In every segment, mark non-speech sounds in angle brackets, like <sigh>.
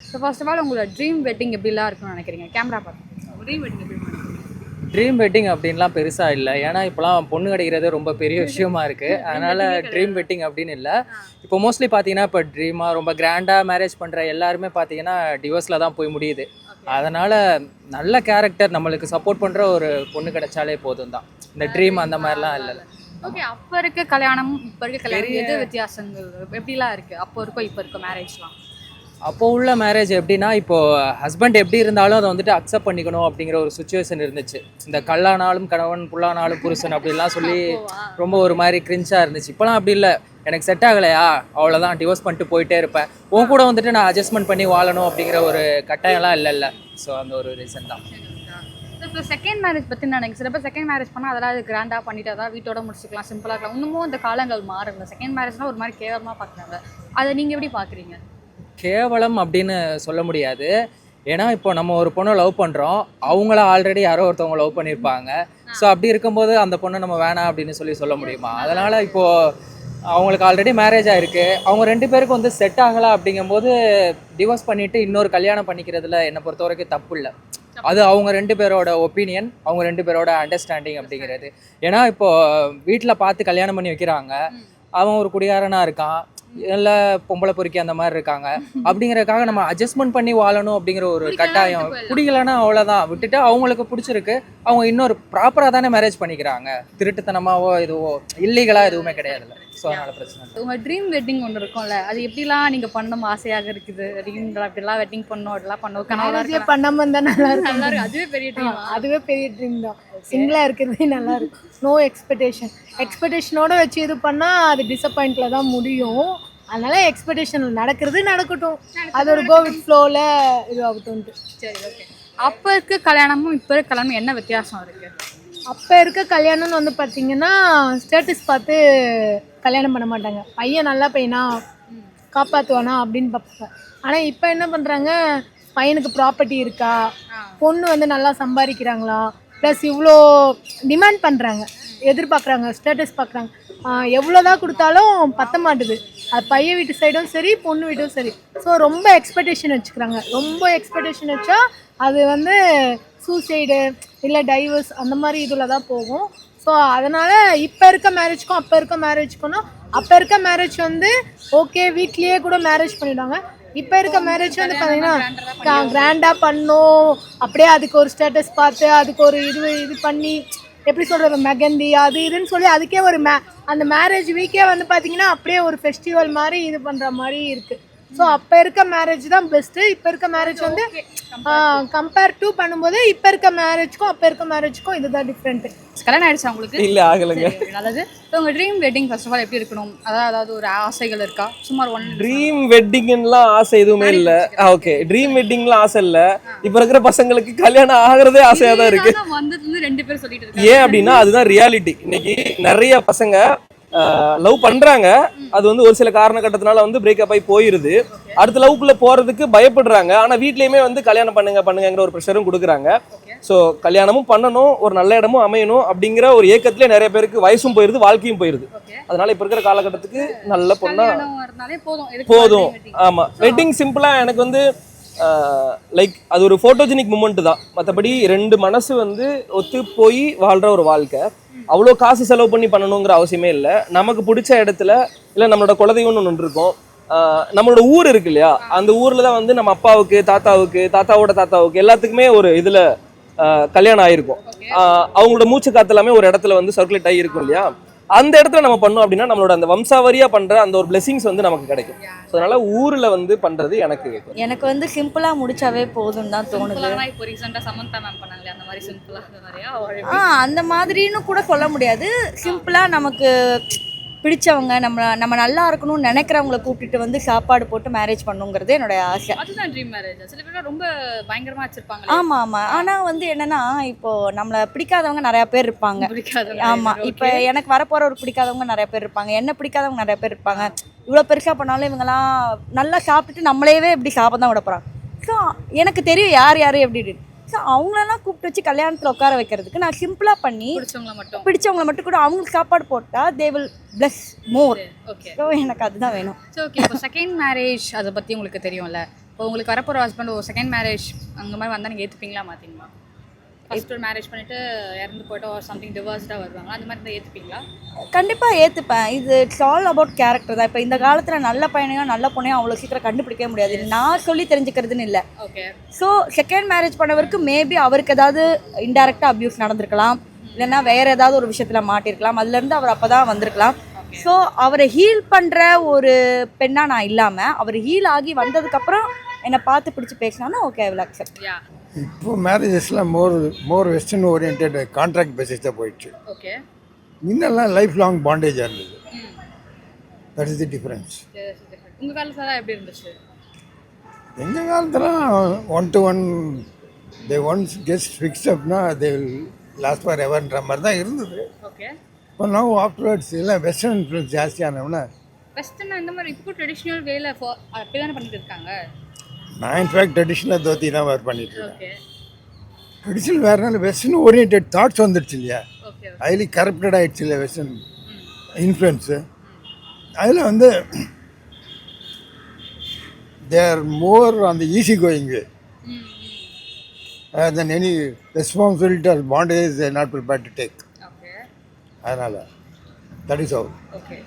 So first of all உங்களோட dream wedding எப்படிலாம் இருக்கும்னு நினைக்கிறீங்க? கேமரா பார்த்து. ட்ரீம் வெட்டிங் எப்படி ட்ரீம் வெட்டிங் அப்படின்லாம் பெருசாக இல்லை. ஏன்னா இப்போலாம் பொண்ணு கிடைக்கிறது ரொம்ப பெரிய விஷயமா இருக்குது அதனால் ட்ரீம் வெட்டிங் அப்படின்னு இல்லை. இப்போ மோஸ்ட்லி பார்த்தீங்கன்னா இப்போ ட்ரீமாக ரொம்ப கிராண்டாக மேரேஜ் பண்ணுற எல்லாருமே பார்த்தீங்கன்னா டிவோர்ஸில் தான் போய் முடியுது. அதனால் நல்ல கேரக்டர் நம்மளுக்கு சப்போர்ட் பண்ணுற ஒரு பொண்ணு கிடைச்சாலே போதும் தான். இந்த ட்ரீம் அந்த மாதிரிலாம் இல்லை ஓகே அப்போ இருக்க கல்யாணம் இப்போ இருக்க கல்யாணம் எது வித்தியாசங்கள்? எப்படிலாம் இருக்கு? அப்போ இருக்கோ இப்போ இருக்க மேரேஜ்லாம் அப்போ உள்ள மேரேஜ் எப்படின்னா இப்போ ஹஸ்பண்ட் எப்படி இருந்தாலும் அதை வந்துட்டு அக்செப்ட் பண்ணிக்கணும் அப்படிங்கிற ஒரு சுச்சுவேஷன் இருந்துச்சு. இந்த கல்லானாலும் கணவன் புல்லானாலும் புருஷன் அப்படிலாம் சொல்லி ரொம்ப ஒரு மாதிரி கிரிஞ்சாக இருந்துச்சு. இப்போலாம் அப்படி இல்லை. எனக்கு செட் ஆகலையா? அவ்வளோதான் டிவோர்ஸ் பண்ணிட்டு போயிட்டே இருப்பேன். உன் கூட வந்துட்டு நான் அட்ஜஸ்ட்மெண்ட் பண்ணி வாழணும் அப்படிங்கிற ஒரு கட்டாயம்லாம் இல்லை இல்லை. ஸோ அந்த ஒரு ரீசன் தான். இப்போ செகண்ட் மேரேஜ் பற்றி நினைக்கிறேன். சில பேர் செகண்ட் மேரேஜ் பண்ணால் அதெல்லாம் அது கிராண்டாக பண்ணிட்டு அதான் வீட்டோட முடிச்சுக்கலாம் சிம்பிளாக இருக்கலாம். இன்னமும் இந்த காலங்கள் மாறல செகண்ட் மேரேஜ்னால் ஒரு மாதிரி கேவலமாக பார்க்குறாங்க அதை நீங்கள் எப்படி பார்க்குறீங்க கேவலம் அப்படின்னு சொல்ல முடியாது. ஏன்னா இப்போ நம்ம ஒரு பொண்ணை லவ் பண்ணுறோம் அவங்கள ஆல்ரெடி யாரோ ஒருத்தவங்க லவ் பண்ணியிருப்பாங்க ஸோ அப்படி இருக்கும்போது அந்த பொண்ணை நம்ம வேணாம் அப்படின்னு சொல்லி சொல்ல முடியுமா? அதனால் இப்போது அவங்களுக்கு ஆல்ரெடி மேரேஜ் ஆயிருக்கு. அவங்க ரெண்டு பேருக்கும் வந்து செட் ஆகலை அப்படிங்கும்போது டிவோர்ஸ் பண்ணிட்டு இன்னொரு கல்யாணம் பண்ணிக்கிறதுல என்னை பொறுத்த வரைக்கும் தப்பு இல்லை. அது அவங்க ரெண்டு பேரோட ஒப்பீனியன் அவங்க ரெண்டு பேரோட அண்டர்ஸ்டாண்டிங் அப்படிங்கிறது. ஏன்னா இப்போ வீட்டில் பார்த்து கல்யாணம் பண்ணி வைக்கிறாங்க. அவன் ஒரு குடிகாரனா இருக்கான். இல்லை பொம்பளை பொறுக்கி அந்த மாதிரி இருக்காங்க. அப்படிங்கறதுக்காக நம்ம அட்ஜஸ்ட்மெண்ட் பண்ணி வாழணும் அப்படிங்கிற ஒரு கட்டாயம். பிடிக்கலன்னா அவ்வளோதான் விட்டுட்டு அவங்களுக்கு பிடிச்சிருக்கு அவங்க இன்னொரு ப்ராப்பராக தானே மேரேஜ் பண்ணிக்கிறாங்க. திருட்டுத்தனமாவோ இதுவோ இல்லீகலாக எதுவுமே கிடையாதுல்ல. ஸோ அதனால பிரச்சனை இல்லை. உங்கள் ட்ரீம் வெட்டிங் ஒன்று இருக்கும்ல அது எப்படிலாம் நீங்கள் பண்ணணும்? ஆசையாக இருக்குது. ட்ரீம் அப்படிலாம் வெட்டிங் பண்ணணும் அப்படிலாம் பண்ணணும். கனவுலாம் மேரேஜே இருக்கலாம். பண்ணாம இருந்தா நல்லா இருக்கும். நல்லா இருக்கு அதுவே பெரிய ட்ரீம் அதுவே பெரிய ட்ரீம் தான். சிங்கிளா இருக்கிறதே நல்லா இருக்கும். நோ எக்ஸ்பெக்டேஷன் எக்ஸ்பெக்டேஷனோட வச்சு இது பண்ணா அது டிசப்பாயிண்ட்ல தான் முடியும். அதனால எக்ஸ்பெக்டேஷன் நடக்கிறது நடக்கட்டும். அது ஒரு கோ வித் ஃப்ளோவில் இதுவாகட்டும்ட்டு சரி ஓகே அப்போ இருக்க கல்யாணமும் இப்போ இருக்க கல்யாணமும் என்ன வித்தியாசம் இருக்கு? அப்போ இருக்க கல்யாணம்னு வந்து பார்த்தீங்கன்னா ஸ்டேட்டஸ் பார்த்து கல்யாணம் பண்ண மாட்டாங்க. பையன் நல்ல பையனா காப்பாற்றுவானா அப்படின்னு பார்ப்பாங்க. ஆனால் இப்போ என்ன பண்ணுறாங்க பையனுக்கு ப்ராப்பர்ட்டி இருக்கா? பொண்ணு வந்து நல்லா சம்பாதிக்கிறாங்களா? ப்ளஸ் இவ்வளோ டிமாண்ட் பண்ணுறாங்க எதிர்பார்க்குறாங்க ஸ்டேட்டஸ் பார்க்குறாங்க. எவ்வளோ தான் கொடுத்தாலும் பத்த மாட்டுது. அது பையன் வீட்டு சைடும் சரி பொண்ணு வீட்டும் சரி. ஸோ ரொம்ப எக்ஸ்பெக்டேஷன் வச்சுக்கிறாங்க. ரொம்ப எக்ஸ்பெக்டேஷன் வச்சா அது வந்து சூசைடு இல்லை டைவர்ஸ் அந்த மாதிரி இதில் தான் போகும். ஸோ அதனால் இப்போ இருக்க மேரேஜ்க்கும் அப்போ இருக்க மேரேஜ்க்கும்னா அப்போ இருக்க மேரேஜ் வந்து ஓகே வீட்லேயே கூட மேரேஜ் பண்ணிடுவாங்க. இப்போ இருக்க மேரேஜ் வந்து பார்த்தீங்கன்னா கிராண்டாக பண்ணோம். அப்படியே அதுக்கு ஒரு ஸ்டேட்டஸ் பார்த்து அதுக்கு ஒரு இது இது பண்ணி எப்படி சொல்கிறது மெகந்தி அது இதுன்னு சொல்லி அதுக்கே ஒரு மே அந்த மேரேஜ் வீக்கே வந்து பார்த்தீங்கன்னா அப்படியே ஒரு ஃபெஸ்டிவல் மாதிரி இது பண்ணுற மாதிரி இருக்குது ஸோ அப்போ இருக்க மேரேஜ் தான் பெஸ்ட்டு இப்போ இருக்க மேரேஜ் வந்து கம்பேர் டு பண்ணும்போது இப்போ இருக்க மேரேஜ்க்கும் அப்போ இருக்க மேரேஜ்க்கும் இதுதான் டிஃப்ரெண்ட்டு கல்யாணம் ஆயிடுச்சா உங்களுக்கு? இல்லை ஆகலைங்க. நல்லது உங்கள் dream wedding first of all எப்படி இருக்கணும்? அதாவது அதாவது ஒரு ஆசைகள் இருக்கா? சுமார் ஒன் ட்ரீம் வெட்டிங்லாம் ஆசை எதுவுமே இல்ல. ஓகே ட்ரீம் வெட்டிங்லாம் ஆசை இல்ல. இப்ப இருக்கிற பசங்களுக்கு கல்யாணம் ஆகுறதே ஆசையா தான் இருக்கு. வந்ததுல ரெண்டு பேர் சொல்லிட்டு ஏன் அப்படின்னா அதுதான் ரியாலிட்டி இன்னைக்கு நிறைய பசங்க லவ் பண்றாங்க. அது வந்து ஒரு சில காரண கட்டத்தினால வந்து பிரேக்கப் ஆகி போயிருது. அடுத்த லவ்க்குள்ள போறதுக்கு பயப்படுறாங்க. ஆனா வீட்லயுமே வந்து கல்யாணம் பண்ணுங்க பண்ணுங்கிற ஒரு ப்ரெஷரும் கொடுக்குறாங்க. ஸோ கல்யாணமும் பண்ணணும் ஒரு நல்ல இடமும் அமையணும் அப்படிங்கிற ஒரு ஏக்கத்திலே நிறைய பேருக்கு வயசும் போயிருது வாழ்க்கையும் போயிருது. ஓகே அதனால இப்ப இருக்கிற காலகட்டத்துக்கு நல்ல பொண்ணா கல்யாணம் இருந்தாலே போதும். எதுக்கு போதும். wedding? ஆமா. வெட்டிங் சிம்பிளா எனக்கு வந்து லைக் அது ஒரு ஃபோட்டோஜெனிக் மூமெண்ட் தான். மற்றபடி ரெண்டு மனசு வந்து ஒத்து போய் வாழ்ற ஒரு வாழ்க்கை. அவ்வளோ காசு செலவு பண்ணி பண்ணணுங்கிற அவசியமே இல்லை. நமக்கு பிடிச்ச இடத்துல இல்லை நம்மளோட குலதெய்வம்னு ஒன்று இருக்கும். நம்மளோட ஊர் இருக்கு இல்லையா? அந்த ஊர்ல தான் வந்து நம்ம அப்பாவுக்கு தாத்தாவுக்கு தாத்தாவோட தாத்தாவுக்கு எல்லாத்துக்குமே ஒரு இதுல கல்யாணம் ஆயிருக்கும். ஆஹ் அவங்களோட மூச்சு காத்து எல்லாமே ஒரு இடத்துல வந்து சர்க்குலேட் ஆகி இருக்கும் இல்லையா? அந்த இடத்துல நம்ம பண்ணோம் அப்படின்னா நம்மளோட அந்த வம்சாவரியா பண்ற அந்த ஒரு blessings வந்து நமக்கு கிடைக்கும். So, அதனால ஊர்ல வந்து பண்றது எனக்கு எனக்கு வந்து சிம்பிளா முடிச்சாவே போதும் தான் தோணுது. இப்போ ரீசெண்டாக சமந்தா மேம் பண்ணாங்களே அந்த மாதிரி சிம்பிளா அந்த மாதிரியா? ஆ அந்த மாதிரின்னு கூட சொல்ல முடியாது. சிம்பிளா நமக்கு பிடிச்சவங்க நம்ம நம்ம நல்லா இருக்கணும்னு நினைக்கிறவங்கள கூப்பிட்டுட்டு வந்து சாப்பாடு போட்டு மேரேஜ் பண்ணுங்கிறது என்னோட ஆசை. அதுதான் ட்ரீம் மேரேஜ் சில பேர் ரொம்ப பயங்கரமா வச்சிருப்பாங்க ஆமா ஆமா. ஆனா வந்து என்னன்னா இப்போ நம்மள பிடிக்காதவங்க நிறைய பேர் இருப்பாங்க. பிடிக்காத ஆமா. இப்ப எனக்கு வரப்போற ஒரு பிடிக்காதவங்க நிறைய பேர் இருப்பாங்க. என்ன பிடிக்காதவங்க நிறைய பேர் இருப்பாங்க. இவ்வளவு பெருசா பண்ணாலும் இவங்கெல்லாம் நல்லா சாப்பிட்டுட்டு நம்மளையவே எப்படி சாப்பிட தான் விட போறாங்க. ஸோ எனக்கு தெரியும் யார் யார் எப்படி ஸோ அவங்களெல்லாம் கூப்பிட்டு வச்சு கல்யாணத்துல உட்கார வைக்கிறதுக்கு நான் சிம்பிளா பண்ணி பிடிச்சவங்கள மட்டும். பிடிச்சவங்கள மட்டும் கூட அவங்களுக்கு சாப்பாடு போட்டா they will bless more okay so எனக்கு அதுதான் வேணும். ஸோ ஓகே இப்போ செகண்ட் மேரேஜ் அதை பற்றி உங்களுக்கு தெரியும்ல. இப்போ உங்களுக்கு வரப்போகிற ஹஸ்பண்ட் ஒரு செகண்ட் மேரேஜ் அந்த மாதிரி வந்தால் நீங்கள் ஏற்றுப்பீங்களா மாற்றிங்களா ஃபர்ஸ்ட் ஒரு மேரேஜ் பண்ணிட்டு இறந்து போயிட்டு ஒரு சம்திங் டிவர்ஸ்டாக வருவாங்க அந்த மாதிரி ஏற்றுப்பீங்களா கண்டிப்பாக ஏற்றுப்பேன் இது இட்ஸ் ஆல் அபவுட் கேரக்டர் தான். இப்போ இந்த காலத்தில் நல்ல பையனையும் நல்ல பொண்ணையும் அவ்வளோ சீக்கிரம் கண்டுபிடிக்கவே முடியாது. நான் சொல்லி தெரிஞ்சுக்கிறதுன்னு இல்லை. ஓகே ஸோ செகண்ட் மேரேஜ் பண்ணவருக்கு மேபி அவருக்கு ஏதாவது இன்டைரக்டாக அப்யூஸ் நடந்திருக்கலாம். இல்லைன்னா வேற ஏதாவது ஒரு விஷயத்தில் மாட்டிருக்கலாம். அதுலேருந்து அவர் அப்போ தான் வந்திருக்கலாம் ஸோ அவரை ஹீல் பண்ணுற ஒரு பெண்ணாக நான் இல்லாமல் அவர் ஹீல் ஆகி வந்ததுக்கப்புறம் என்னை பார்த்து பிடிச்சி பேசினாலும் okay I will accept yeah இப்போ மேரேஜஸ்லாம் more more western orient contract basis தான் போயிடுச்சு. ஓகே முன்னெல்லாம் லைஃப் லாங் பாண்டேஜாக இருந்தது. தட் இஸ் தி டிஃப்ரென்ஸ் உங்கள் காலத்தில் எப்படி இருந்துச்சு? எங்கள் காலத்துலாம் one to one they once guest fix Apna they will last for எவர்ன்ற மாதிரி தான் இருந்தது. ஓகே இப்போ நோ ஆஃப்டர்வர்ட்ஸ் எல்லாம் வெஸ்டர்ன் இன்ஃப்ளூன்ஸ் ஜாஸ்தியானவொன்னே வெஸ்டர்ன் இந்த மாதிரி இப்போ ட்ரெடிஷ்னல் வேல அப்படி தானே பண்ணிட்டு இருக்காங்க? நான் இன்ஃபேக்ட் ட்ரெடிஷ்னலாக தோத்தி தான் வேர் பண்ணிட்டு இருக்கேன். ஓகே ட்ரெடிஷ்னல் வேறுனால வெஸ்டர்ன் ஓரியன்ட் தாட்ஸ் வந்துடுச்சு இல்லையா? ஹைலி கரப்டட் ஆகிடுச்சு இல்லை வெஸ்டர்ன் இன்ஃப்ளூயன்ஸு அதில் வந்து தேர் மோர் அந்த easy going then any responsibility or bondage not prepare to take அதனால் that is out okay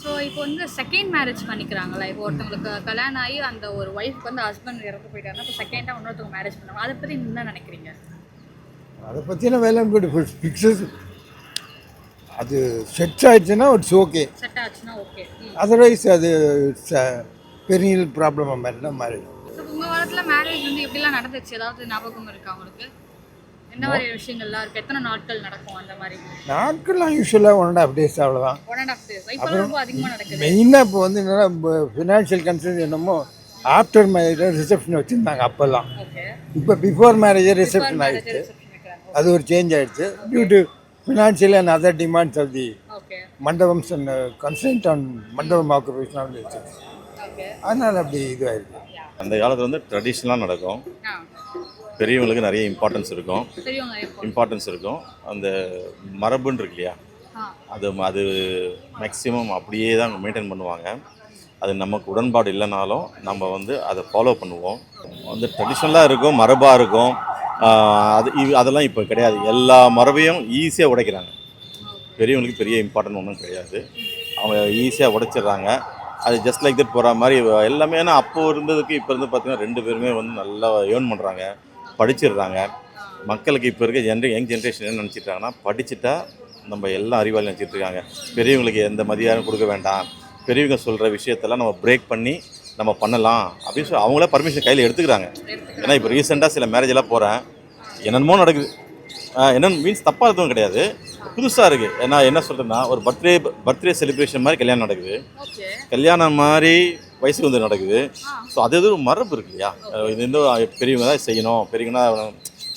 so இப்போ வந்து செகண்ட் மேரேஜ் பண்ணிக்கிறாங்களா? இப்போ ஒருத்தவங்களுக்கு கல்யாணம் ஆகி அந்த ஒரு ஒய்ஃப்க்கு வந்து ஹஸ்பண்ட் இறந்து போயிட்டாருன்னா இப்போ செகண்டாக இன்னொருத்தவங்க மேரேஜ் பண்ணுவாங்க அதை பற்றி என்ன நினைக்கிறீங்க? அதை பற்றின வேலை குட் ஃபிக்ஸஸ் அது செட் ஆயிடுச்சுன்னா இட்ஸ் ஓகே செட் ஆச்சுன்னா ஓகே அதர்வைஸ் அது இட்ஸ் பெரிய ப்ராப்ளமாக மாதிரினா மாறி ஸோ உங்கள் காலத்தில் மேரேஜ் வந்து எப்படிலாம் நடந்துச்சு? ஏதாவது ஞாபகம் இருக்கா உங்களுக்கு? என்ன மாதிரி விஷயங்கள்லாம் இருக்குது எத்தனை நாட்கள் நடக்கும் அந்த மாதிரி? நாட்கள்லாம் யூஸ்வலாக ஒன் அண்ட் ஆஃப் டேஸ் அவ்வளோதான் ஒன் அண்ட் டேஸ் இப்போ ரொம்ப அதிகமாக நடக்குது. மெயினாக இப்போ வந்து என்னென்னா ஃபினான்ஷியல் கன்சர்ன் என்னமோ ஆஃப்டர் மேரேஜ் ரிசப்ஷன் வச்சுருந்தாங்க அப்போல்லாம். ஓகே இப்போ பிஃபோர் மேரேஜே ரிசப்ஷன் வைக்கிறாங்க. அது ஒரு சேஞ்ச் ஆயிடுச்சு. Due to financial and other demands of the okay மண்டபம்ஸ் and consent on mandapam occupation அதனால் அப்படி இதுவாயிருக்கு அந்த காலத்தில் வந்து ட்ரெடிஷ்னலாக நடக்கும். பெரியவங்களுக்கு நிறைய இம்பார்ட்டன்ஸ் இருக்கும். இம்பார்ட்டன்ஸ் இருக்கும். அந்த மரபுன்னு இருக்கு இல்லையா? அது அது மேக்ஸிமம் அப்படியே தான் மெயின்டைன் பண்ணுவாங்க. அது நமக்கு உடன்பாடு இல்லைனாலும் நம்ம வந்து அதை ஃபாலோ பண்ணுவோம். வந்து ட்ரெடிஷ்னலாக இருக்கும் மரபாக இருக்கும். அது அதெல்லாம் இப்போ கிடையாது. எல்லா மரபையும் ஈஸியாக உடைக்கிறாங்க. பெரியவங்களுக்கு பெரிய இம்பார்ட்டன்ட் ஒன்றும் கிடையாது. அவங்க ஈஸியாக உடைச்சிடுறாங்க. அது ஜஸ்ட் லைக் தட் போகிற மாதிரி எல்லாமே ஏன்னா அப்போ இருந்ததுக்கு இப்போ இருந்து பார்த்தீங்கன்னா ரெண்டு பேருமே வந்து நல்லா ஏர்ன் பண்ணுறாங்க படிச்சிடுறாங்க. மக்களுக்கு இப்போ இருக்க ஜென்ரே யங் ஜென்ரேஷன் என்ன நினச்சிட்டாங்கன்னா படிச்சுட்டா நம்ம எல்லாம் அறிவாளி நினச்சிட்டு இருக்காங்க பெரியவங்களுக்கு எந்த மதியானம் கொடுக்க வேண்டாம். பெரியவங்க சொல்கிற விஷயத்தெல்லாம் நம்ம பிரேக் பண்ணி நம்ம பண்ணலாம் அப்படின்னு சொல்லி அவங்களே பர்மிஷன் கையில் எடுத்துக்கிறாங்க. ஏன்னா இப்போ ரீசெண்டாக சில மேரேஜ் எல்லாம் போகிறேன் என்னென்னமோ நடக்குது. என்னன்னு மீன்ஸ் தப்பாக எதுவும் கிடையாது. புதுசாக இருக்குது ஏன்னா என்ன சொல்கிறேன்னா ஒரு பர்த்டே பர்த்டே செலிப்ரேஷன் மாதிரி கல்யாணம் நடக்குது. கல்யாணம் மாதிரி வயசுக்கு வந்து நடக்குது. ஸோ அது எது ஒரு மரபு இருக்கு இல்லையா இது வந்து பெரியவங்க தான் செய்யணும். பெரியவங்கன்னா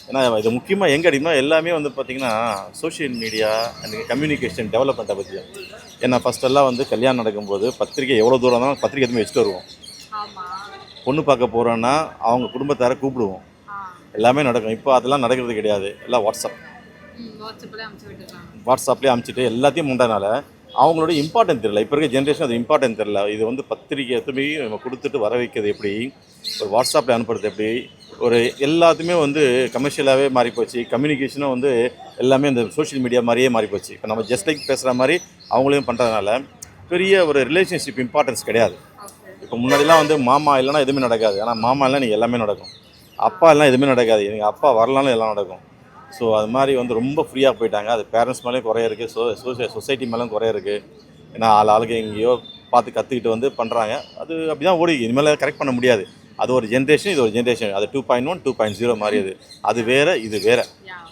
ஏன்னா இது முக்கியமாக எங்கே அடிக்கணும்னா எல்லாமே வந்து பார்த்திங்கன்னா சோஷியல் மீடியா அண்ட் கம்யூனிகேஷன் டெவலப்மெண்ட்டை பற்றி ஏன்னா ஃபஸ்ட்டெல்லாம் வந்து கல்யாணம் நடக்கும்போது பத்திரிக்கை எவ்வளோ தூரம் இருந்தாலும் பத்திரிக்கை எதுவுமே வச்சுட்டு வருவோம். பொண்ணு பார்க்க போகிறோன்னா அவங்க குடும்பத்தார கூப்பிடுவோம். எல்லாமே நடக்கும். இப்போ அதெல்லாம் நடக்கிறது கிடையாது. எல்லாம் வாட்ஸ்அப் வாட்ஸ்அப்லேயே அமுச்சிட்டு எல்லாத்தையும் முண்டனால அவங்களோட இம்பார்ட்டன்ட் தெரியல. இப்போ இருக்க ஜென்ரேஷன் அது இம்பார்ட்டன்ட் தெரியல. இது வந்து பத்திரிக்கை எதுவுமே நம்ம கொடுத்துட்டு வர வைக்கிறது எப்படி? ஒரு வாட்ஸ்அப்பில் அனுப்புறது எப்படி? ஒரு எல்லாத்தையுமே வந்து கமர்ஷியலாகவே மாறிப்போச்சு கம்யூனிகேஷனும் வந்து எல்லாமே இந்த சோஷியல் மீடியா மாதிரியே மாறிப்போச்சு இப்போ நம்ம ஜஸ்ட் லைக் பேசுகிற மாதிரி அவங்களையும் பண்ணுறதுனால பெரிய ஒரு ரிலேஷன்ஷிப் இம்பார்ட்டன்ஸ் கிடையாது. இப்போ முன்னாடிலாம் வந்து மாமா இல்லைன்னா எதுவுமே நடக்காது. ஆனால் மாமா இல்லைன்னா நீங்கள் எல்லாமே நடக்கும். அப்பா எல்லாம் எதுவுமே நடக்காது. எங்கள் அப்பா வரலாலும் எல்லாம் நடக்கும். ஸோ அது மாதிரி வந்து ரொம்ப ஃப்ரீயாக போயிட்டாங்க. அது பேரண்ட்ஸ் மேலேயும் குறைய இருக்குது சோ சோசிய சொசைட்டி மேலேயும் குறைய இருக்குது ஏன்னா ஆள் ஆளுக்கு எங்கேயோ பார்த்து கற்றுக்கிட்டு வந்து பண்ணுறாங்க அது அப்படி தான் ஓடி இனிமேல் கரெக்ட் பண்ண முடியாது. அது ஒரு ஜென்ரேஷன் இது ஒரு ஜென்ரேஷன் அது two point one two point zero மாதிரி அது. அது வேறு இது வேறு.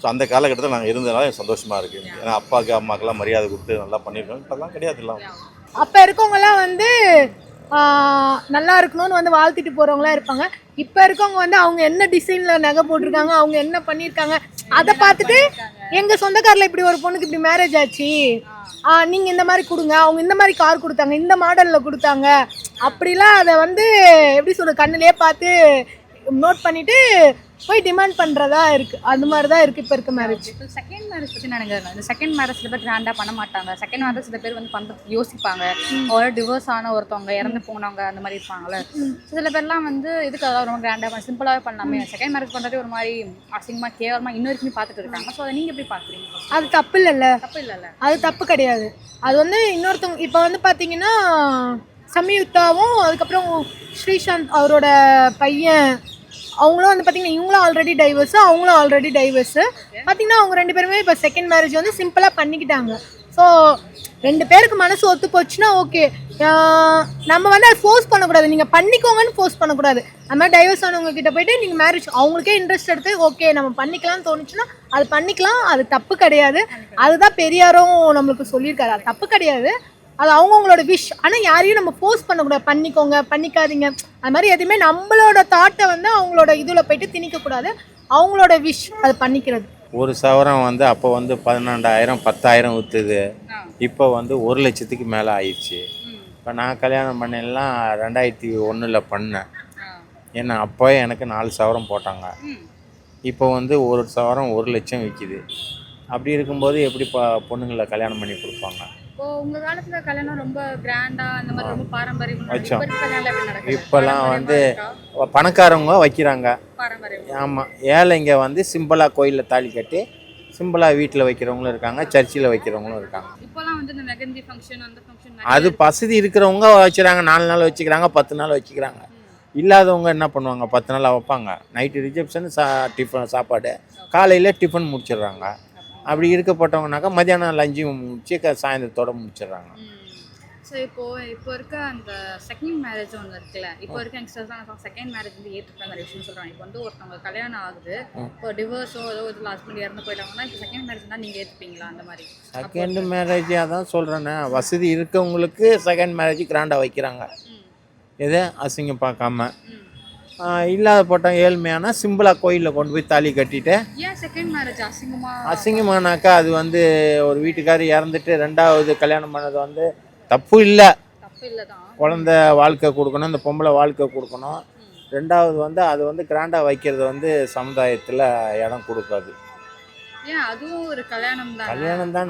ஸோ அந்த காலகட்டத்தில் நாங்கள் இருந்ததுனால சந்தோஷமாக இருக்குது ஏன்னா அப்பாவுக்கு அம்மாக்கெல்லாம் மரியாதை கொடுத்து நல்லா பண்ணியிருக்கோம் இப்போல்லாம் கிடையாது இல்லாமல் அப்போ இருக்கவங்கலாம் வந்து நல்லா இருக்கணும்னு வந்து வாழ்த்திட்டு போகிறவங்களாம் இருப்பாங்க. இப்போ இருக்கவங்க வந்து அவங்க என்ன டிசைனில் நகை போட்டிருக்காங்க அவங்க என்ன பண்ணியிருக்காங்க அதை பார்த்துட்டு எங்கள் சொந்தக்காரில் இப்படி ஒரு பொண்ணுக்கு இப்படி மேரேஜ் ஆச்சு. நீங்கள் இந்த மாதிரி கொடுங்க அவங்க இந்த மாதிரி கார் கொடுத்தாங்க இந்த மாடலில் கொடுத்தாங்க. அப்படிலாம் அதை வந்து எப்படி சொல்ற கண்ணிலே பார்த்து நோட் பண்ணிட்டு போய் டிமாண்ட் பண்றதா இருக்கு. அந்த மாதிரி தான் இருக்கு இப்போ இருக்க மேரேஜ் இப்போ செகண்ட் மேரேஜ் பற்றி நினைக்கிறேன் இந்த செகண்ட் மேரேஜ் சில பேர் கிராண்டாக பண்ண மாட்டாங்க. செகண்ட் மேரேஜ் சில பேர் வந்து பண்ணுறதுக்கு யோசிப்பாங்க. ஒரு டிவோர்ஸ் ஆன ஒருத்தவங்க இறந்து போனவங்க அந்த மாதிரி இருப்பாங்கல்ல. சில பேர்லாம் வந்து இதுக்கு அதாவது ரொம்ப கிராண்டாக சிம்பிளாகவே பண்ணலாமே. செகண்ட் மேரேஜ் பண்ணுறதே ஒரு மாதிரி அசிங்கமாக கேவலமாக இன்னும் வரைக்கும் பார்த்துட்டு இருக்காங்க. ஸோ அதை நீங்கள் எப்படி பார்க்குறீங்க? அது தப்பு இல்லைல்ல. தப்பு இல்லைல்ல. அது தப்பு கிடையாது. அது வந்து இன்னொருத்தவங்க இப்போ வந்து பார்த்தீங்கன்னா சம்யுக்தாவும் அதுக்கப்புறம் ஸ்ரீசாந்த் அவரோட பையன் அவங்களும் வந்து பார்த்தீங்கன்னா இவங்களும் ஆல்ரெடி டைவர்ஸு அவங்களும் ஆல்ரெடி டைவர்ஸு பார்த்தீங்கன்னா அவங்க ரெண்டு பேருமே இப்போ செகண்ட் மேரேஜ் வந்து சிம்பிளாக பண்ணிக்கிட்டாங்க. ஸோ ரெண்டு பேருக்கு மனசு ஒத்து போச்சுன்னா ஓகே நம்ம வந்து அதை ஃபோர்ஸ் பண்ணக்கூடாது. நீங்கள் பண்ணிக்கோங்கன்னு ஃபோர்ஸ் பண்ணக்கூடாது. அது மாதிரி டைவர்ஸ் ஆனவங்க கிட்ட போயிட்டு நீங்கள் மேரேஜ் அவங்களுக்கே இன்ட்ரெஸ்ட் எடுத்து ஓகே நம்ம பண்ணிக்கலாம்னு தோணுச்சுன்னா அது பண்ணிக்கலாம். அது தப்பு கிடையாது. அதுதான் பெரியாரும் நம்மளுக்கு சொல்லியிருக்காரு. அது தப்பு கிடையாது. அது அவங்கவுங்களோட விஷ் ஆனால் யாரையும் நம்ம ஃபோர்ஸ் பண்ணக்கூடாது. பண்ணிக்கோங்க பண்ணிக்காதீங்க. அது மாதிரி எதுவுமே நம்மளோட தாட்டை வந்து அவங்களோட இதில் போயிட்டு திணிக்கக்கூடாது. அவங்களோட விஷ் அது பண்ணிக்கிறது. ஒரு சவரம் வந்து அப்போ வந்து பதினெண்டாயிரம் பத்தாயிரம் விற்றுது இப்போ வந்து ஒரு லட்சத்துக்கு மேலே ஆயிடுச்சு. இப்போ நான் கல்யாணம் பண்ணலாம் ரெண்டாயிரத்தி ஒன்றில் பண்ணேன். ஏன்னா அப்போ எனக்கு நாலு சவரம் போட்டாங்க. இப்போ வந்து ஒரு சவரம் ஒரு லட்சம் விற்கிது அப்படி இருக்கும்போது எப்படி ப பொண்ணுங்களை கல்யாணம் பண்ணி கொடுப்பாங்க? இப்போ உங்க காலத்துல கல்யாணம் ரொம்ப கிராண்டா அந்த மாதிரி ரொம்ப பாரம்பரியம்? இப்போல்லாம் வந்து? பணக்காரவங்க வைக்கிறாங்க. ஆமாம் ஏழைங்க வந்து சிம்பிளாக கோயிலில் தாலி கட்டி சிம்பிளாக வீட்டில் வைக்கிறவங்களும் இருக்காங்க சர்ச்சில் வைக்கிறவங்களும் இருக்காங்க. இப்போலாம் வந்து இந்த மெகந்தி ஃபங்க்ஷன் அந்த ஃபங்க்ஷன் அது வசதி இருக்கிறவங்க வச்சுக்கிறாங்க நாலு நாள் வச்சுக்கிறாங்க பத்து நாள் வச்சுக்கிறாங்க. இல்லாதவங்க என்ன பண்ணுவாங்க பத்து நாள் வைப்பாங்க. நைட்டு ரிசப்ஷன் சா டிஃபன் சாப்பாடு. காலையில் டிஃபன் முடிச்சிடுறாங்க. அப்படி இருக்கப்பட்டவங்கனாக்கா மத்தியானம் லஞ்சு முடிச்சு சாயந்தரத்தோட முடிச்சிடுறாங்க. ஸோ இப்போ இப்போ இருக்க அந்த செகண்ட் மேரேஜ் ஒன்று இருக்குல்ல இப்போ இருக்க யங்ஸ்டர்ஸ்லாம் செகண்ட் மேரேஜ் வந்து ஏற்றுக்கிற நிறைய விஷயம் சொல்கிறாங்க இப்போ வந்து ஒருத்தவங்க கல்யாணம் ஆகுது இப்போ டிவோர்ஸோ ஏதோ இது ஹஸ்பண்ட் இறந்து போயிட்டாங்கன்னா இப்போ செகண்ட் மேரேஜ் தான் நீங்கள் ஏற்றுப்பீங்களா அந்த மாதிரி? செகண்ட் மேரேஜ் அதான் சொல்கிறேனே வசதி இருக்கவங்களுக்கு செகண்ட் மேரேஜ் கிராண்டாக வைக்கிறாங்க. எது? அசிங்கம் பார்க்காம. இல்லாத போட்டோம் ஏழ்மையானா சிம்பிளாக கோயிலில் கொண்டு போய் தாலி கட்டிட்டு. அசிங்கமானாக்கா அது வந்து ஒரு வீட்டுக்காரர் இறந்துட்டு ரெண்டாவது கல்யாணம் பண்ணது வந்து தப்பு இல்லை. குழந்த வாழ்க்கை கொடுக்கணும் இந்த பொம்பளை வாழ்க்கை கொடுக்கணும். ரெண்டாவது வந்து அது வந்து கிராண்டாக வைக்கிறது வந்து சமுதாயத்தில் இடம் கொடுக்காது. கல்யாணம் தான்?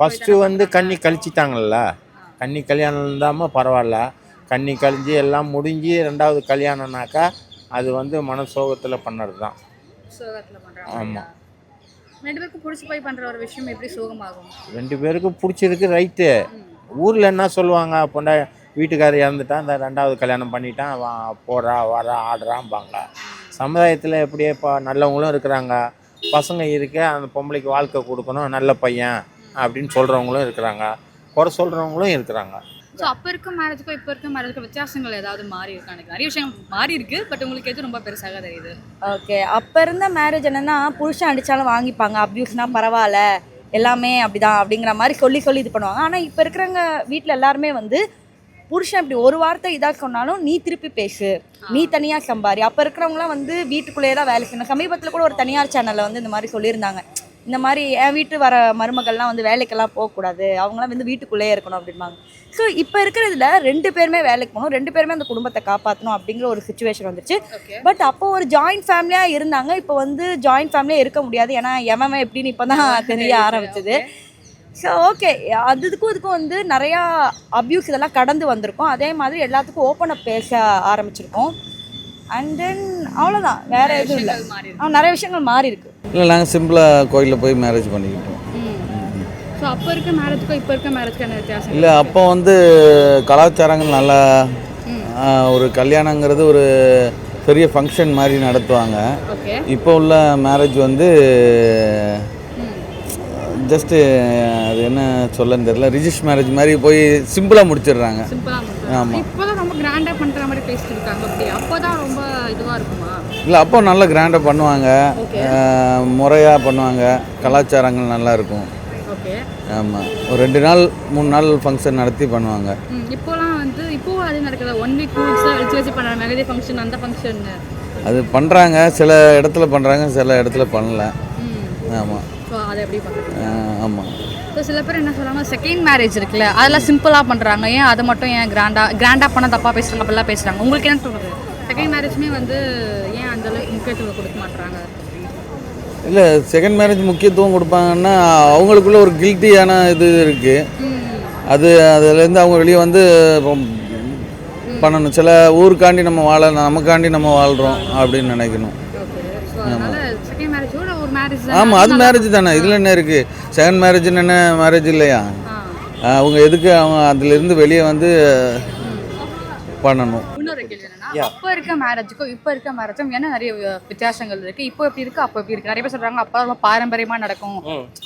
ஃபஸ்ட்டு வந்து கன்னி கழிச்சிட்டாங்கல்ல? கன்னி கல்யாணம் இல்லாமல் பரவாயில்ல. கன்னி கழிஞ்சு எல்லாம் முடிஞ்சு ரெண்டாவது கல்யாணம்னாக்கா அது வந்து தான் சோகத்தில் பண்ணுறாங்க ஆமா. ரெண்டு பேருக்கும் பிடிச்சி போய் பண்ணுற ஒரு விஷயம் எப்படி சோகமாகும்? ரெண்டு பேருக்கும் பிடிச்சிருக்கு ரைட்டு. ஊரில் என்ன சொல்லுவாங்க பொண்டா வீட்டுக்காரர் இறந்துட்டா இந்த ரெண்டாவது கல்யாணம் பண்ணிட்டான் வா போறா வரா ஆடுறாம்பாங்க. சமுதாயத்தில் எப்படியே இப்போ நல்லவங்களும் இருக்கிறாங்க. பசங்க இருக்க அந்த பொம்பளைக்கு வாழ்க்கை கொடுக்கணும் நல்ல பையன் அப்படின்னு சொல்கிறவங்களும் இருக்கிறாங்க. குறை சொல்கிறவங்களும் இருக்கிறாங்க. ஸோ அப்போ இருக்க மேரேஜுக்கும் இப்போ இருக்க மேரேஜுக்கும் வித்தியாசங்கள் ஏதாவது மாறி இருக்கா? எனக்கு நிறைய விஷயம் மாறி இருக்கு பட் உங்களுக்கு எது ரொம்ப பெருசாக தெரியுது? ஓகே அப்போ இருந்த மேரேஜ் என்னன்னா புருஷன் அடித்தாலும் வாங்கிப்பாங்க. அப்யூஸ்னா பரவாயில்ல. எல்லாமே அப்படிதான் அப்படிங்கிற மாதிரி சொல்லி சொல்லி இது பண்ணுவாங்க. ஆனால் இப்போ இருக்கிறவங்க வீட்டில் எல்லாருமே வந்து புருஷன் இப்படி ஒரு வார்த்தை இதாக சொன்னாலும் நீ திருப்பி பேசு. நீ தனியாக சம்பாரி. அப்போ இருக்கிறவங்களாம் வந்து வீட்டுக்குள்ளேயே தான் வேலை செய்யணும். சமீபத்தில் கூட ஒரு தனியார் சேனலில் வந்து இந்த மாதிரி சொல்லியிருந்தாங்க. இந்த மாதிரி என் வீட்டு வர மருமகள்லாம் வந்து வேலைக்கெல்லாம் போகக்கூடாது. அவங்களாம் வந்து வீட்டுக்குள்ளேயே இருக்கணும் அப்படிம்பாங்க. ஸோ இப்போ இருக்கிறதுல ரெண்டு பேருமே வேலைக்கு போகணும். ரெண்டு பேருமே அந்த குடும்பத்தை காப்பாற்றணும் அப்படிங்கிற ஒரு சுச்சுவேஷன் வந்துச்சு பட் அப்போ ஒரு ஜாயிண்ட் ஃபேமிலியாக இருந்தாங்க. இப்போ வந்து ஜாயிண்ட் ஃபேமிலியாக இருக்க முடியாது. ஏன்னா எவன் எப்படின்னு இப்போ தான் <laughs> தெரிய ஆரம்பிச்சது. ஸோ ஓகே அது இதுக்கும் இதுக்கும் வந்து நிறையா அப்யூஸ் இதெல்லாம் கடந்து வந்திருக்கோம். அதே மாதிரி எல்லாத்துக்கும் ஓப்பன் அப் பேச ஆரம்பிச்சிருக்கோம். அண்ட் தென் அவ்வளோதான் வேற எதுவும் இல்லை. ஆ, நிறைய விஷயங்கள் மாறி இருக்கு இல்லை நாங்கள் சிம்பிளாக கோயிலில் போய் மேரேஜ் பண்ணிக்கிட்டோம். ஸோ அப்போ இருக்க மேரேஜுக்கும் இப்போ இருக்க மேரேஜுக்கும் என்ன வித்தியாசம்? இல்லை அப்போ வந்து கலாச்சாரங்கள் நல்லா ஒரு கல்யாணங்கிறது ஒரு பெரிய ஃபங்க்ஷன் மாதிரி நடத்துவாங்க. ஓகே. இப்போ உள்ள மேரேஜ் வந்து ஜஸ்ட்டு அது என்ன சொல்லன்னு தெரியல ரிஜிஸ்ட் மேரேஜ் மாதிரி போய் சிம்பிளாக முடிச்சிடுறாங்க. சிம்பிளாக ஆமா. இப்போதான் ரொம்ப கிராண்டாக பண்ணுற மாதிரி பேசிட்டு இருக்காங்க அப்படி அப்போ தான் இதுவாக இருக்குமா? இல்லை அப்போ நல்லா கிராண்டாக பண்ணுவாங்க. முறையாக பண்ணுவாங்க. கலாச்சாரங்கள் நல்லா இருக்கும். ஓகே. ஆமாம் ஒரு ரெண்டு நாள் மூணு நாள் ஃபங்க்ஷன் நடத்தி பண்ணுவாங்க. இப்போலாம் வந்து இப்போ அது நடக்குது ஒன் வீக் டூ வீக்ஸ் தான் வச்சு வச்சு பண்ணுறாங்க மெகதி ஃபங்க்ஷன் அந்த ஃபங்க்ஷன் அது பண்ணுறாங்க சில இடத்துல பண்ணுறாங்க சில இடத்துல பண்ணல. ஆமாம் ஆமாம் ஸோ சில பேர் என்ன சொல்கிறாங்க செகண்ட் மேரேஜ் இருக்குல்ல அதெல்லாம் சிம்பிளாக பண்ணுறாங்க ஏன் அதை மட்டும் ஏன் கிராண்டாக கிராண்டாக பண்ண தப்பாக பேசுகிறாங்க அப்படிலாம் பேசுகிறாங்க உங்களுக்கு என்ன தோணுது? செகண்ட் மேரேஜ்மே வந்து ஏன் அந்த அளவுக்கு முக்கியத்துவம் கொடுக்க மாட்டாங்க இல்லை செகண்ட் மேரேஜ் முக்கியத்துவம் கொடுப்பாங்கன்னா அவங்களுக்குள்ள ஒரு கில்ட்டியான இது இருக்குது அது அதுலேருந்து அவங்க வெளியே வந்து பண்ணணும். சில ஊருக்காண்டி நம்ம வாழ நமக்காண்டி நம்ம வாழ்கிறோம் அப்படின்னு நினைக்கணும். ஆமாம் அது மேரேஜ் தானே. இதில் என்ன இருக்குது செகண்ட் மேரேஜ்னு என்ன மேரேஜ் இல்லையா? அவங்க எதுக்கு அவங்க அதுலேருந்து வெளியே வந்து பண்ணணும்? அப்போ இருக்க மேரேஜுக்கும் இப்போ இருக்க மேரேஜும் என்ன நிறைய வித்தியாசங்கள் இருக்கு. இப்போ எப்படி இருக்கு அப்போ எப்படி இருக்கு. நிறைய பேர் சொல்றாங்க அப்போ ரொம்ப பாரம்பரியமா நடக்கும்.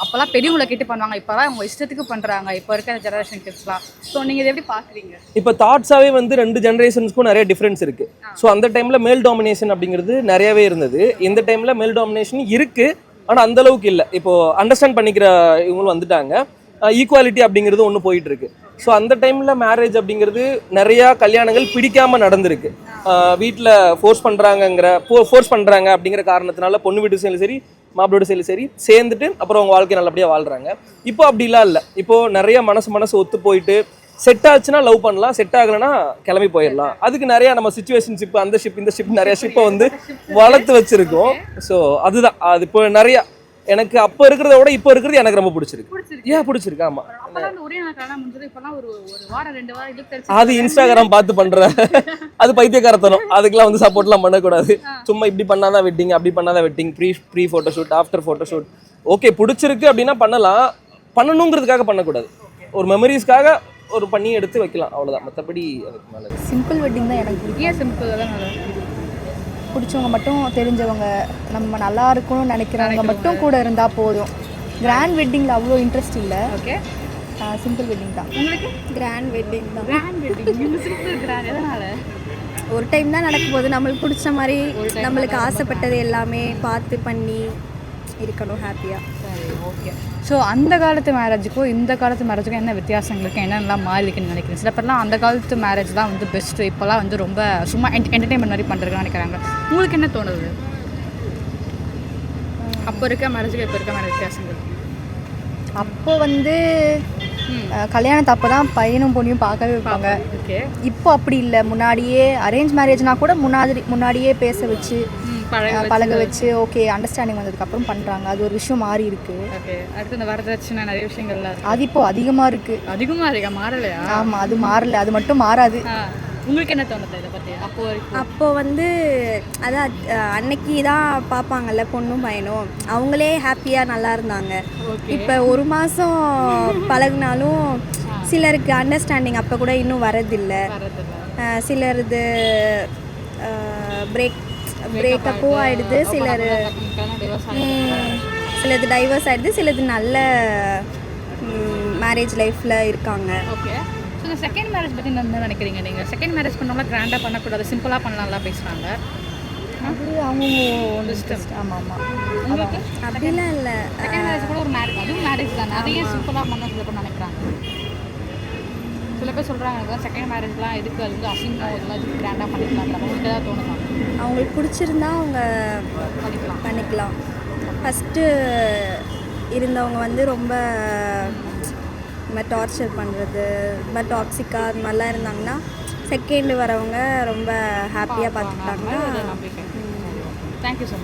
அப்போல்லாம் பெரியவங்களை கேட்டு பண்ணுவாங்க. இப்போலாம் அவங்க இஷ்டத்துக்கு பண்றாங்க. இப்போ இருக்க ஜெனரேஷன் கிட்ஸ்லாம் ஸோ நீங்க இதை எப்படி பாக்குறீங்க? இப்போ தாட்ஸாவே வந்து ரெண்டு ஜென்ரேஷன்ஸ்க்கும் நிறைய டிஃப்ரென்ஸ் இருக்கு. ஸோ அந்த டைம்ல மேல் டாமினேஷன் அப்படிங்கிறது நிறையவே இருந்தது. இந்த டைம்ல மேல் டாமினேஷன் இருக்கு. ஆனா அந்த அளவுக்கு இல்லை. இப்போ அண்டர்ஸ்டாண்ட் பண்ணிக்கிற இவங்களும் வந்துட்டாங்க. ஈக்குவாலிட்டி அப்படிங்கிறது ஒன்று போயிட்டு இருக்கு ஸோ அந்த டைம்ல மேரேஜ் அப்படிங்கிறது நிறைய கல்யாணங்கள் பிடிக்காம நடந்திருக்கு. வீட்டில் ஃபோர்ஸ் பண்றாங்கங்கிற ஃபோர்ஸ் பண்றாங்க அப்படிங்கிற காரணத்தினால பொண்ணு வீட்டு சைடும் சரி மாப்பிளோட சைடும் சரி சேர்ந்துட்டு அப்புறம் அவங்க வாழ்க்கை நல்லபடியாக வாழ்றாங்க. இப்போ அப்படிலாம் இல்லை. இப்போ நிறைய மனசு மனசு ஒத்து போயிட்டு செட் ஆச்சுன்னா லவ் பண்ணலாம் செட் ஆகலைன்னா கிளம்பி போயிடலாம். அதுக்கு நிறைய நம்ம சுச்சுவேஷன் ஷிப் அந்த ஷிப் இந்த ஷிப் நிறைய ஷிப்பை வந்து வளர்த்து வச்சிருக்கோம். ஸோ அதுதான். அது இப்போ நிறைய எனக்கு அப்போ இருக்கிறத விட இப்போ இருக்கிறது எனக்கு ரொம்ப பிடிச்சிருக்கு. ஏன் பிடிச்சிருக்கு? ஆமா. அது இன்ஸ்டாகிராம் பார்த்து பண்ற <laughs> அது பைத்தியக்காரத்தனம். அதுக்கெல்லாம் வந்து சப்போர்ட்லாம் பண்ணக்கூடாது. சும்மா இப்படி பண்ணாதான் வெட்டிங் அப்படி பண்ணாதான் wedding pre pre photo shoot after photo shoot okay பிடிச்சிருக்கு அப்படின்னா பண்ணலாம். பண்ணணுங்கிறதுக்காக பண்ணக்கூடாது. ஒரு மெமரிஸ்க்காக ஒரு பண்ணி எடுத்து வைக்கலாம். அவ்வளவுதான். மற்றபடி அதுக்கு மேலே சிம்பிள் வெட்டிங் தான் எனக்கு சிம்பிள் தான் நல்லா பிடிச்சவங்க மட்டும் தெரிஞ்சவங்க நம்ம நல்லா இருக்கணும்னு நினைக்கிறவங்க மட்டும் கூட இருந்தால் போதும். கிராண்ட் வெட்டிங்கில் அவ்வளோ இன்ட்ரெஸ்ட் இல்லை. ஓகே சிம்பிள் வெட்டிங் தான். உங்களுக்கு? கிராண்ட் வெட்டிங் தான். கிராண்ட் வெட்டிங் சிம்பிள் கிராண்ட் எதனால? ஒரு டைம் தான் நடக்கும்போது நம்மளுக்கு பிடிச்ச மாதிரி நம்மளுக்கு ஆசைப்பட்டது எல்லாமே பார்த்து பண்ணி இருக்கணும் ஹாப்பியாக சரி ஓகே ஸோ அந்த காலத்து மேரேஜுக்கும் இந்த காலத்து மேரேஜுக்கும் என்ன வித்தியாசங்கள் இருக்குது என்னென்னலாம் மாறி இருக்குன்னு நினைக்கிறேன் சில பேர்லாம் அந்த காலத்து மேரேஜ் தான் வந்து பெஸ்ட்டு இப்போலாம் வந்து ரொம்ப சும்மா என்டர்டைன்மெண்ட் மாதிரி பண்ணுறதுன்னு நினைக்கிறாங்க. உங்களுக்கு என்ன தோணுது? அப்போ இருக்க மேரேஜுக்கு இப்போ இருக்க மேரேஜ் வித்தியாசங்கள் அப்போ வந்து கல்யாணத்தை அப்போ தான் பையனும் பொண்ணையும் பார்க்கவே வைப்பாங்க. ஓகே இப்போ அப்படி இல்லை. முன்னாடியே அரேஞ்ச் மேரேஜ்னா கூட முன்னாடி முன்னாடியே பேச வச்சு பழக வச்சு ஓகே அண்டர்ஸ்டாண்டிங் வந்ததுக்கப்புறம் பண்ணுறாங்க அது ஒரு விஷயம் மாறி இருக்கு. ஓகே அடுத்து இந்த வரதட்சணை நிறைய விஷயங்கள்லாம் இருக்கு. அது இப்போ அதிகமாக இருக்கு. அதிகமாக இருக்கா? மாறலையா? ஆமாம் அது மாறல. அது மட்டும் மாறாது. உங்களுக்கு என்ன தோணுது இதை பற்றி அப்போ அப்போ வந்து அதான் அன்னைக்கு தான் பார்ப்பாங்கல்ல பொண்ணும் பையனும். அவங்களே ஹாப்பியாக நல்லா இருந்தாங்க. இப்போ ஒரு மாதம் பழகுனாலும் சிலருக்கு அண்டர்ஸ்டாண்டிங் அப்போ கூட இன்னும் வரதில்லை அஹ், சிலருது பிரேக் பிரேக்கப்பும் ஆயிடுது. சிலர் சிலது டைவர்ஸ் ஆயிடுது. சிலது நல்ல மேரேஜ் லைஃப்பில் இருக்காங்க. ஓகே ஸோ இந்த செகண்ட் மேரேஜ் பற்றி என்ன நினைக்கிறீங்க நீங்கள் செகண்ட் மேரேஜ் பண்ணவங்களா கிராண்டாக பண்ணக்கூடாது. சிம்பிளாக பண்ணலாம்லாம் பேசுகிறாங்க அது அவங்க இஷ்டம் ஆமாம். ஆமாம் அப்படிலாம் இல்லை. செகண்ட் மேரேஜ் கூட ஒரு மேரேஜ் அதுவும் மேரேஜ் தானே? அதையே சிம்பிளாக பண்ண நினைக்கிறாங்க. சில பேர் சொல்கிறாங்க எனக்கு செகண்ட் மேரேஜ்லாம் எதுக்கு அது வந்து அசிங்கம் இதெல்லாம் எதுக்கு கிராண்டாக பண்ணிக்கலாம் உங்களுக்கு ஏதாவது தோணுமா? அவங்களுக்கு பிடிச்சிருந்தா அவங்க பண்ணிக்கலாம். பண்ணிக்கலாம். ஃபஸ்ட்டு இருந்தவங்க வந்து ரொம்ப இந்த மாதிரி டார்ச்சர் பண்ணுறது இந்த மாதிரி டாக்ஸிக்காக அது மாதிரிலாம் இருந்தாங்கன்னா செகண்ட் வரவங்க ரொம்ப ஹாப்பியாக பார்த்துக்கிட்டாங்கன்னா நம்பிக்கை. Thank you so much